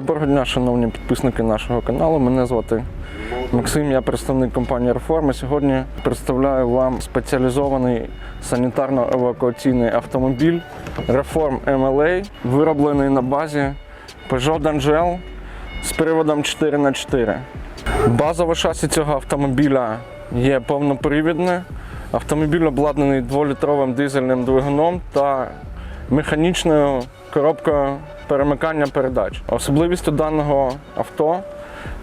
Доброго дня, шановні підписники нашого каналу. Мене звати Максим, я представник компанії Реформи. Сьогодні представляю вам спеціалізований санітарно-евакуаційний автомобіль Reform MLA, вироблений на базі Peugeot D'Angel з приводом 4х4. Базове шасі цього автомобіля є повнопривідне. Автомобіль обладнаний 2-літровим дизельним двигуном та механічною коробкою перемикання передач. Особливістю даного авто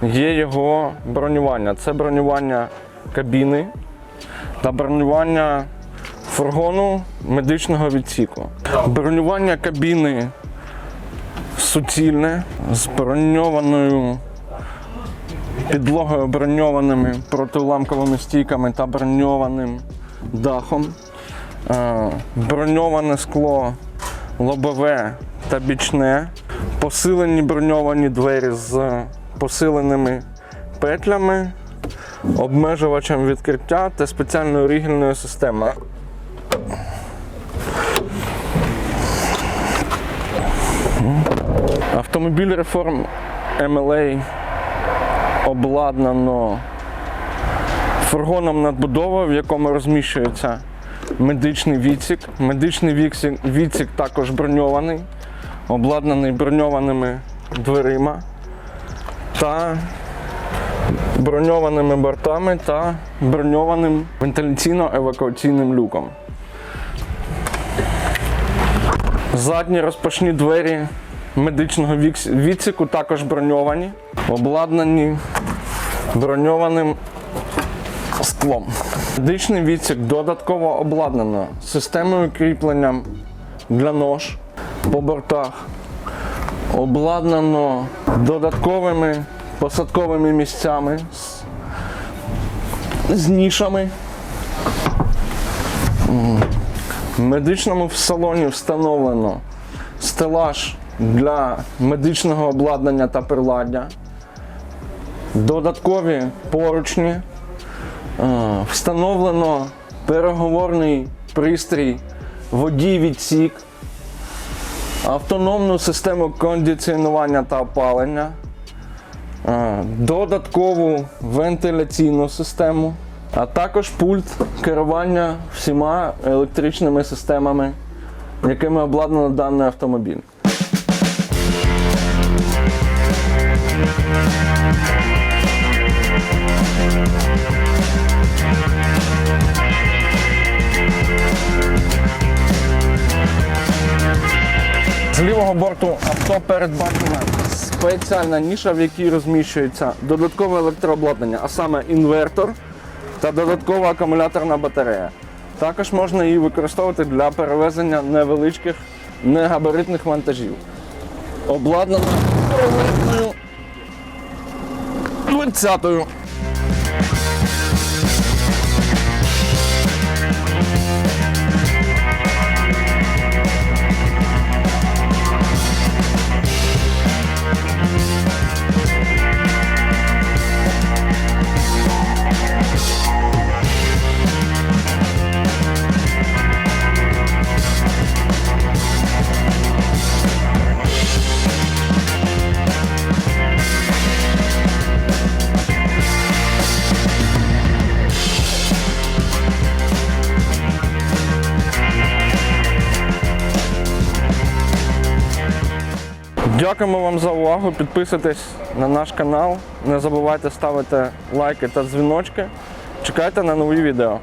є його бронювання. Це бронювання кабіни та бронювання фургону медичного відсіку. Бронювання кабіни суцільне з броньованою підлогою броньованими протиуламковими стійками та броньованим дахом. Е, Броньоване скло лобове та бічне, посилені броньовані двері з посиленими петлями, обмежувачем відкриття та спеціальною рігельною системою. Автомобіль реформ MLA обладнано фургоном надбудовою, в якому розміщується медичний відсік. Медичний відсік, відсік також броньований, обладнаний броньованими дверима та броньованими бортами та броньованим вентиляційно-евакуаційним люком. Задні розпашні двері медичного відсіку також броньовані, обладнані броньованим склом. Медичний відсік додатково обладнано системою кріплення для нож по бортах. Обладнано додатковими посадковими місцями з, нішами. В медичному салоні встановлено стелаж для медичного обладнання та приладдя, додаткові поручні, встановлено переговорний пристрій, водій відсік, автономну систему кондиціонування та опалення, додаткову вентиляційну систему, а також пульт керування всіма електричними системами, якими обладнано даний автомобіль. Лівого борту авто передбачена спеціальна ніша, в якій розміщується додаткове електрообладнання, а саме інвертор та додаткова акумуляторна батарея. Також можна її використовувати для перевезення невеличких негабаритних вантажів. Обладнана рулетною 20-ю. Дякуємо вам за увагу. Підписуйтесь на наш канал. Не забувайте ставити лайки та дзвіночки. Чекайте на нові відео.